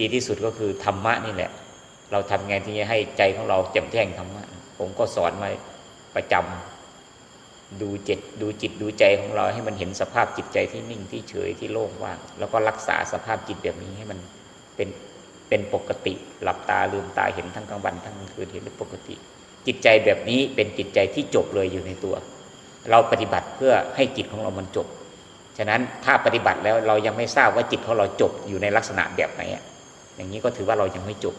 ดีที่สุดก็คือธรรมะนี่แหละ เราทำไงที่จะให้ใจของเราแจ่มแจ้งธรรมะ ผมก็สอนไว้ประจำดูจิตดูจิตดูใจของเราให้มันเห็นสภาพจิตใจที่นิ่งที่เฉยที่โล่งว่าง แล้วก็รักษาสภาพจิตแบบนี้ให้มันเป็นเป็นปกติ หลับตาลืมตาเห็นทั้งกลางวันทั้งกลางคืนเห็นเป็นปกติ จิตใจแบบนี้เป็นจิตใจที่จบเลยอยู่ในตัว เราปฏิบัติเพื่อให้จิตของเรามันจบฉะนั้นถ้าปฏิบัติแล้วเรายังไม่ทราบว่าจิตของเราจบอยู่ในลักษณะแบบไหน อย่างนี้ก็ถือว่าเรายังไม่จบ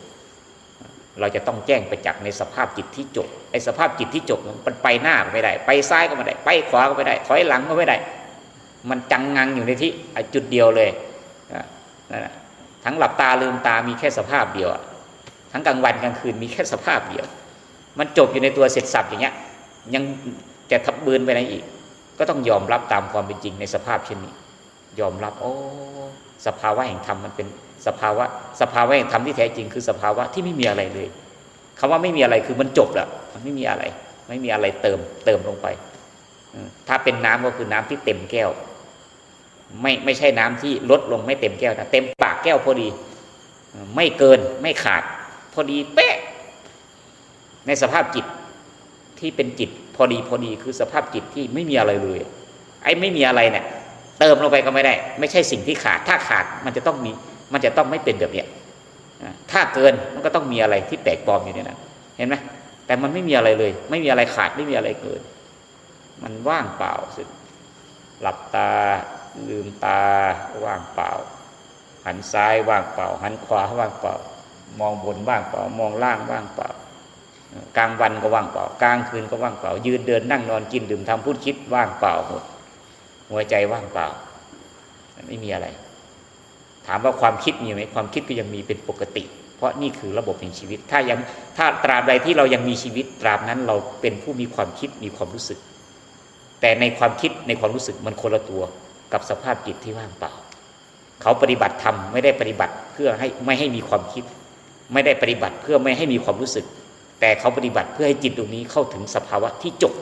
เราจะต้องแจ้งไปจักในสภาพจิตที่จบไอ้สภาพจิตที่จบมันไปหน้าก็ไม่ได้ ไปซ้ายก็ไม่ได้ ไปขวาก็ไม่ได้ ถอยหลังก็ไม่ได้ มันจังงังอยู่ในที่อะจุดเดียวเลยนั่นแหละทั้งหลับตาลืมตามีแค่สภาพเดียว ทั้งกลางวันกลางคืนมีแค่สภาพเดียว มันจบอยู่ในตัวเสร็จสับอย่างเงี้ย ยังจะทับเบือนไปไหนอีก ก็ต้องยอมรับตามความเป็นจริงในสภาพเช่นนี้ ยอมรับ โอ้ สภาวะแห่งธรรมมันเป็น สภาวะสภาวะแห่งธรรมที่แท้จริงคือสภาวะที่ไม่มีอะไรเลยคำว่าไม่มีอะไรคือมันจบแล้วมันไม่มีอะไร ไม่มีอะไรเติมเติมลงไป ถ้าเป็นน้ำก็คือน้ำที่เต็มแก้ว ไม่ไม่ใช่น้ำที่ลดลงไม่เต็มแก้วนะเต็มปากแก้วพอดี ไม่เกินไม่ขาด พอดีเป๊ะ ในสภาพจิตที่เป็นจิตพอดีพอดีคือสภาพจิตที่ไม่มีอะไรเลย ไอ้ไม่มีอะไรเนี่ยเติมลงไปก็ไม่ได้ ไม่ใช่สิ่งที่ขาดถ้าขาดมันจะต้องมี มันจะต้องไม่เป็นแบบเนี้ยถ้าเกินมันก็ต้องมีอะไรที่แปลกปลอมอยู่ในนั้นเห็นไหมแต่มันไม่มีอะไรเลย ไม่มีอะไรขาดไม่มีอะไรเกิน มันว่างเปล่าสุดหลับตาลืมตาว่างเปล่า หันซ้ายว่างเปล่า หันขวาว่างเปล่า มองบนว่างเปล่า มองล่างว่างเปล่ากลางวันก็ว่างเปล่า กลางคืนก็ว่างเปล่า ยืนเดินนั่งนอนกินดื่มทำพูดคิดว่างเปล่าหมดหัวใจว่างเปล่า ไม่มีอะไร ถามว่าความคิดมีไหมความคิดก็ยังมีเป็นปกติ เพราะนี่คือระบบแห่งชีวิต ถ้ายังถ้าตราบใดที่เรายังมีชีวิต ตราบนั้นเราเป็นผู้มีความคิดมีความรู้สึก แต่ในความคิดในความรู้สึกมันคนละตัวกับสภาพจิตที่ว่างเปล่า เขาปฏิบัติธรรมไม่ได้ปฏิบัติเพื่อให้ไม่ให้มีความคิด ไม่ได้ปฏิบัติเพื่อไม่ให้มีความรู้สึก แต่เขาปฏิบัติเพื่อให้จิตตรงนี้เข้าถึงสภาวะที่จบ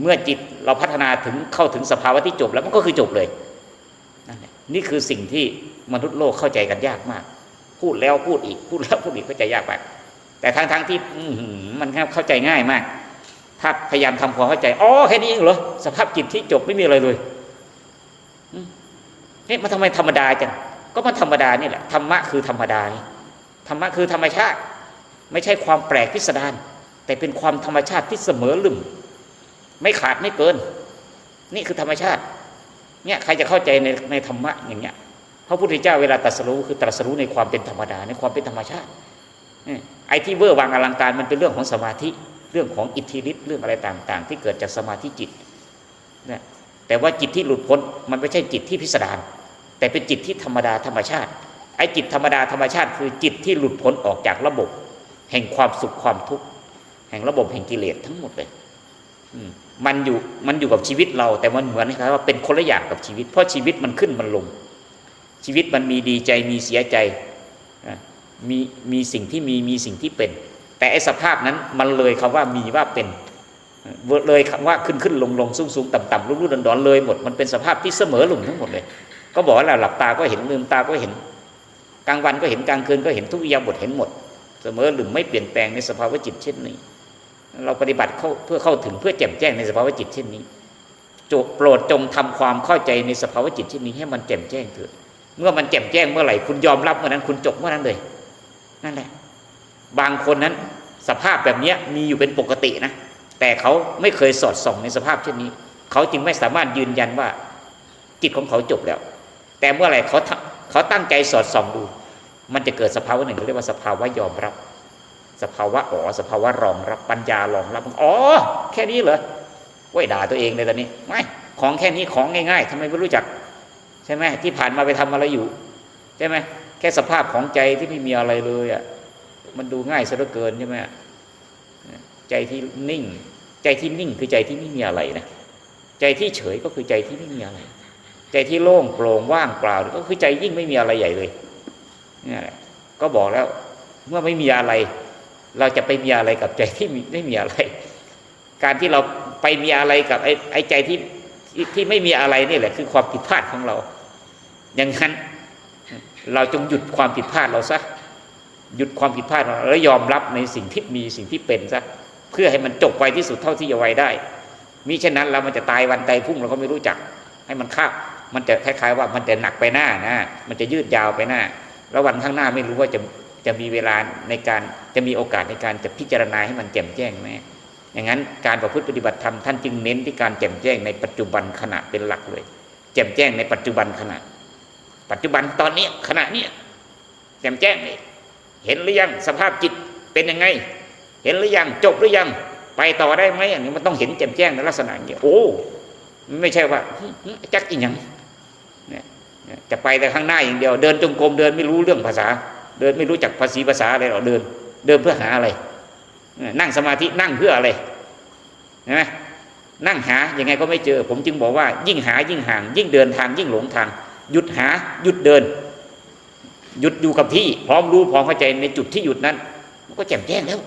เมื่อจิตเราพัฒนาถึงเข้าถึงสภาวะที่จบแล้วมันก็คือจบเลย นี่คือสิ่งที่มนุษย์โลกเข้าใจกันยากมาก พูดแล้วพูดอีก พูดแล้วพูดอีกเข้าใจยากมาก แต่ทั้งทั้งๆที่มันเข้าใจง่ายมาก ถ้าพยายามทำความเข้าใจอ๋อแค่นี้เองเหรอสภาพจิตที่จบไม่มีอะไรเลยนี่มันทำไมธรรมดาจังก็มันธรรมดานี่แหละธรรมะคือธรรมดานธรรมะคือธรรมชาติ ไม่ใช่ความแปลกพิสดารแต่เป็นความธรรมชาติที่เสมอลึมไม่ขาดไม่เกิน นี่คือธรรมชาติ เนี่ยใครจะเข้าใจในในธรรมะอย่างเงี้ยพระพุทธเจ้าเวลาตรัสรู้คือตรัสรู้ในความเป็นธรรมดาในความเป็นธรรมชาติเนี่ยไอ้ที่เวอร์วางอลังการมันเป็นเรื่องของสมาธิเรื่องของอิทธิฤทธิ์เรื่องอะไรต่าง ๆ ที่เกิดจากสมาธิจิตเนี่ยแต่ว่าจิตที่หลุดพ้นมันไม่ใช่จิตที่พิสดารแต่เป็นจิตที่ธรรมดาธรรมชาติไอ้จิตธรรมดาธรรมชาติ คือจิตที่หลุดพ้นออกจากระบบ แห่งความสุขความทุกข์แห่งระบบแห่งกิเลสทั้งหมดเลย มันอยู่มันอยู่กับชีวิตเรา แต่มันเหมือนกับว่าเป็นคนละอย่างกับชีวิต เพราะชีวิตมันขึ้นมันลง ชีวิตมันมีดีใจมีเสียใจมีมีสิ่งที่มีมีสิ่งที่เป็น แต่ไอ้สภาพนั้นมันเลยคำว่ามีว่าเป็นเลยคำว่าขึ้นขึ้นลงลงสูงสูงต่ำต่ำรุ่นรุ่นดอนเลยหมดมันเป็นสภาพที่เสมอหลุมทั้งหมดเลย ก็บอกว่าเราหลับตาก็เห็นลืมตาก็เห็นกลางวันก็เห็นกลางคืนก็เห็นทุกอิริยาบถเห็นหมด เสมอหรือไม่เปลี่ยนแปลงในสภาวะจิตเช่นนี้ เราปฏิบัติเข้าเพื่อเข้าถึงเพื่อแจ่มแจ้งในสภาวะจิตเช่นนี้จโปรดจงทำความเข้าใจในสภาวะจิตเช่นนี้ให้มันแจ่มแจ้งเถิดเมื่อมันแจ่มแจ้งเมื่อไหร่คุณยอมรับเมื่อนั้นคุณจบเมื่อนั้นเลย นั่นแหละ บางคนนั้นสภาพแบบนี้มีอยู่เป็นปกตินะ แต่เขาไม่เคยสอดส่องในสภาพเช่นนี้ เขาจึงไม่สามารถยืนยันว่า จิตของเขาจบแล้ว แต่เมื่อไหร่เขาเขาตั้งใจสอดส่องดู มันจะเกิดสภาวะหนึ่งเขาเรียกว่าสภาวะยอมรับ สภาวะอ๋อสภาวะรองรับปัญญารองรับอ๋อแค่นี้เหรอว้ยด่าตัวเองเลยตอนนี้ไม่ของแค่นี้ของง่ายๆทำไมไม่รู้จัก ใช่ไหมที่ผ่านมาไปทำอะไรอยู่ ใช่ไหมแค่สภาพของใจที่ไม่มีอะไรเลยอะมันดูง่ายซะเหลือเกินใช่ไหมใจที่นิ่ง ใจที่นิ่งคือใจที่ไม่มีอะไรนะใจที่เฉยก็คือใจที่ไม่มีอะไร ใจที่โล่งโปร่งว่างเปล่าก็คือใจยิ่งไม่มีอะไรใหญ่เลยนี่แหละก็บอกแล้วเมื่อไม่มีอะไร เราจะไปมีอะไรกับใจที่ไม่มีอะไร การที่เราไปมีอะไรกับไอ้ไอ้ใจที่ที่ไม่มีอะไรนี่แหละ คือความผิดพลาดของเรา อย่างนั้น เราจงหยุดความผิดพลาดเราซะหยุดความผิดพลาดเราแล้วยอมรับในสิ่งที่มีสิ่งที่เป็นซะเพื่อให้มันจบไปที่สุดเท่าที่จะไวได้มิฉะนั้นเรามันจะตายวันใดพุ่งเราก็ไม่รู้จัก ให้มันข้ามมันจะคล้ายๆว่ามันจะหนักไปหน้านะ มันจะยืดยาวไปหน้า แล้ววันข้างหน้าไม่รู้ว่าจะ จะมีเวลาในการจะมีโอกาสในการจะพิจารณาให้มันแจ่มแจ้งไหมอย่างนั้นการประพฤติปฏิบัติธรรมท่านจึงเน้นที่การแจ่มแจ้งในปัจจุบันขณะเป็นหลักเลย แจ่มแจ้งในปัจจุบันขณะ ปัจจุบันตอนนี้ขณะนี้แจ่มแจ้งเลยเห็นหรือยังสภาพจิตเป็นยังไง เห็นหรือยังจบหรือยัง ไปต่อได้ไหมอย่างนี้มันต้องเห็นแจ่มแจ้งในลักษณะอย่างนี้โอ้ไม่ใช่ว่าจักอีหยังจะไปแต่ข้างหน้าอย่างเดียว เดินจงกรมเดินไม่รู้เรื่องภาษา เดินไม่รู้จักภาษีภาษาอะไรหรอกเดิน เดินเพื่อหาอะไร นั่งสมาธินั่งเพื่ออะไรนไหมนั่งหายังไงก็ไม่เจอ ผมจึงบอกว่า ยิ่งหายิ่งห่าง ยิ่งเดินทางยิ่งหลงทาง หยุดหาหยุดเดิน หยุดอยู่กับที่ พร้อมรู้พร้อมเข้าใจในจุดที่หยุดนั้นมันก็แจ่มแจ้งแล้ว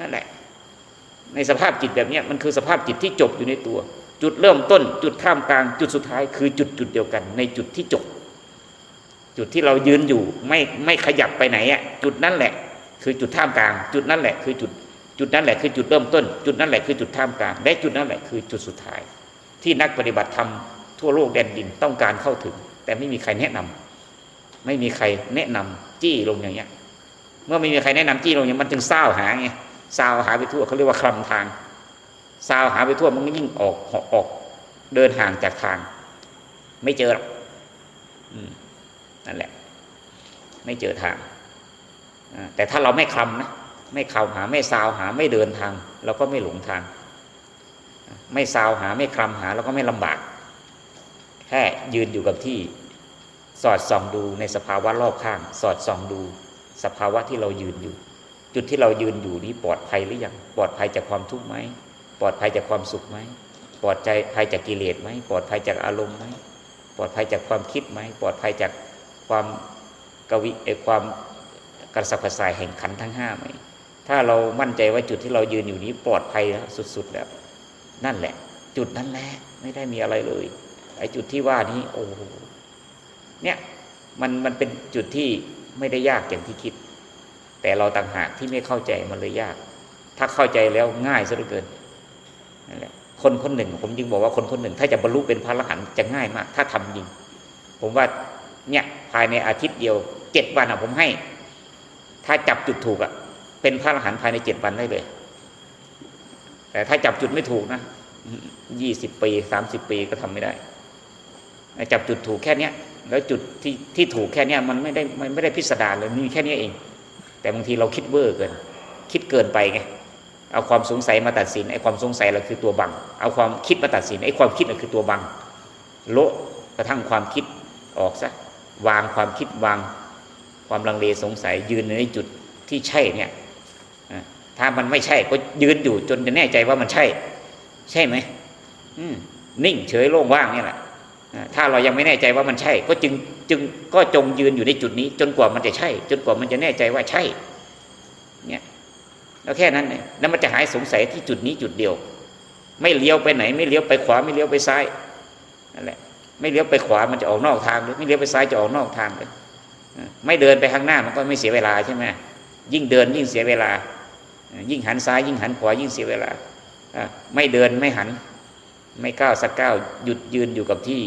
นั่นแหละ ในสภาพจิตแบบนี้มันคือสภาพจิตที่จบอยู่ในตัว จุดเริ่มต้น จุดท่ามกลาง จุดสุดท้าย คือจุดจุดเดียวกัน ในจุดที่จบ จุดที่เรายืนอยู่ไม่ไม่ขยับไปไหนอะจุดนั้นแหละ คือจุดท่ามกลาง จุดนั้นแหละคือจุดจุดนั้นแหละคือจุดเริ่มต้น จุดนั้นแหละคือจุดท่ามกลางและจุดนั้นแหละคือจุดสุดท้าย ที่นักปฏิบัติธรรมทั่วโลกแดนดินต้องการเข้าถึง แต่ไม่มีใครแนะนำไม่มีใครแนะนำจี้ลงอย่างเงี้ย เมื่อไม่มีใครแนะนำจี้ลงอย่างมันจึงเศร้าหาไงเศร้าหาไปทั่วเขาเรียกว่าคลำทางเศร้าหาไปทั่วมันก็ยิ่งออกออกออกเดินห่างจากทาง ไม่เจอหรอกอืม นั่นแหละ ไม่เจอทาง แต่ถ้าเราไม่คลำนะ ไม่คลำหาไม่ซาวหาไม่เดินทาง เราก็ไม่หลงทาง ไม่ซาวหาไม่คลำหาเราก็ไม่ลำบาก แค่ยืนอยู่กับที่สอดส่องดูในสภาวะรอบข้าง สอดส่องดู สภาวะที่เรายืนอยู่ จุดที่เรายืนอยู่นี้ปลอดภัยหรือยังปลอดภัยจากความทุกข์ไหมปลอดภัยจากความสุขไหมปลอดใจภัยจากกิเลสไหมปลอดภัยจากอารมณ์ไหมปลอดภัยจากความคิดไหมปลอดภัยจาก ความกวิเอความกระสับกระส่ายแห่งขันทั้งห้าไหมถ้าเรามั่นใจว่าจุดที่เรายืนอยู่นี้ปลอดภัยแล้วสุด ๆ แล้ว นั่นแหละ จุดนั้นแหละไม่ได้มีอะไรเลยไอ้จุดที่ว่านี้โอ้เนี่ยมันมันเป็นจุดที่ไม่ได้ยากอย่างที่คิด แต่เราต่างหากที่ไม่เข้าใจมันเลยยาก ถ้าเข้าใจแล้วง่ายซะเหลือเกินนั่นแหละคนคนหนึ่ง ผมจึงบอกว่าคนคนหนึ่ง ถ้าจะบรรลุเป็นพระอรหันต์จะง่ายมาก ถ้าทำจริง ผมว่า เนี่ยภายในอาทิตย์เดียวเจ็ดวันอะผมให้ ถ้าจับจุดถูกอะเป็นพระอรหันต์ภายในเจ็ดวันได้เลย แต่ถ้าจับจุดไม่ถูกนะยี่สิบปีสามสิบปีก็ทำไม่ได้ จับจุดถูกแค่เนี้ย แล้วจุดที่ที่ถูกแค่เนี้ยมันไม่ได้มันไม่ได้พิสดารเลยมีแค่เนี้ยเอง แต่บางทีเราคิดเวอร์เกิน คิดเกินไปไงเอาความสงสัยมาตัดสินไอ้ความสงสัยเราคือตัวบัง เอาความคิดมาตัดสินไอ้ความคิดเราคือตัวบังโละกระทั่งความคิดออกซะ วางความคิดวางความลังเลสงสัยยืนในจุดที่ใช่เนี่ยถ้ามันไม่ใช่ก็ยืนอยู่จนจะแน่ใจว่ามันใช่ ใช่ไหมมนิ่งเฉยโล่งว่างนี่แหละอะถ้าเรายังไม่แน่ใจว่ามันใช่ ก็จึงจึงก็จงยืนอยู่ในจุดนี้ จนกว่ามันจะใช่ จนกว่ามันจะแน่ใจว่าใช่ เนี่ยแล้วแค่นั้นเนี่ยแล้วมันจะหายสงสัยที่จุดนี้จุดเดียว ไม่เลี้ยวไปไหน ไม่เลี้ยวไปขวาไม่เลี้ยวไปซ้ายนั่นแหละ ไม่เลี้ยวไปขวามันจะออกนอกทางเลยไม่เลี้ยวไปซ้ายจะออกนอกทางเลยไม่เดินไปข้างหน้ามันก็ไม่เสียเวลาใช่ไหมยิ่งเดินยิ่งเสียเวลา ยิ่งหันซ้าย ยิ่งหันขวายิ่งเสียเวลาไม่เดินไม่หัน ไม่ก้าวสักก้าวหยุดยืนอยู่กับที่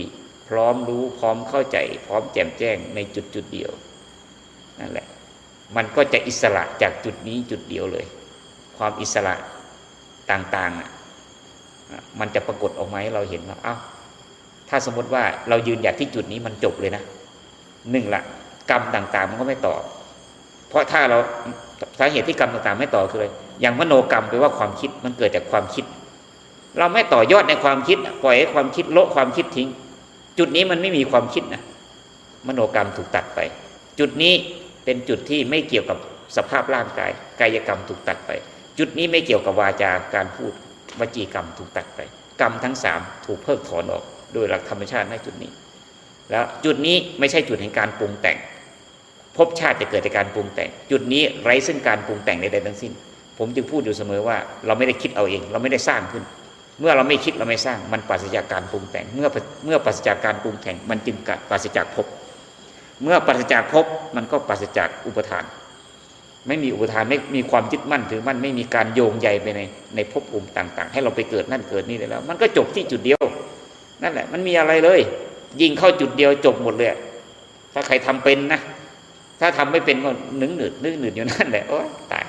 พร้อมรู้พร้อมเข้าใจ พร้อมแจ่มแจ้งในจุดจุดเดียวนั่นแหละ มันก็จะอิสระจากจุดนี้จุดเดียวเลย ความอิสระต่างๆมันจะปรากฏออกมาให้เราเห็นว่าอ้าว ถ้าสมมติว่าเรายืนหยัดที่จุดนี้มันจบเลยนะหนึ่งละกรรมต่างๆ มันก็ไม่ต่อ เพราะถ้าเราสาเหตุที่กรรมต่างๆ ไม่ต่อคืออะไรอย่างมโนกรรมแปลว่าความคิดมันเกิดจากความคิด เราไม่ต่อยอดในความคิด ปล่อยให้ความคิดโละความคิดทิ้ง จุดนี้มันไม่มีความคิดนะมโนกรรมถูกตัดไป จุดนี้เป็นจุดที่ไม่เกี่ยวกับสภาพร่างกาย กายกรรมถูกตัดไป จุดนี้ไม่เกี่ยวกับวาจาการพูดวจีกรรมถูกตัดไป กรรมทั้งสามถูกเพิกถอนออก โดยหลักธรรมชาติในจุดนี้ แล้วจุดนี้ไม่ใช่จุดแห่งการปรุงแต่งภพชาติจะเกิดจากการปรุงแต่ง จุดนี้ไร้ซึ่งการปรุงแต่งใดๆทั้งสิ้น ผมจึงพูดอยู่เสมอว่า เราไม่ได้คิดเอาเอง เราไม่ได้สร้างขึ้น เมื่อเราไม่คิดเราไม่สร้างมันปราศจากการปรุงแต่ง เมื่อเมื่อปราศจากการปรุงแต่ง มันจึงปราศจากภพเมื่อปราศจากภพมันก็ปราศจากอุปทาน ไม่มีอุปทานไม่มีความยึดมั่นถือมั่นไม่มีการโยงใยไปในในภพภูมิต่าง ๆ ให้เราไปเกิดนั่นเกิดนี่ได้แล้ว มันก็จบที่จุดเดียว นั่นแหละ มันมีอะไรเลย ยิงเข้าจุดเดียวจบหมดเลย ถ้าใครทำเป็นนะ ถ้าทำไม่เป็นก็นึงหนืดนึงหนืดอยู่นั่นแหละโอ้ตาย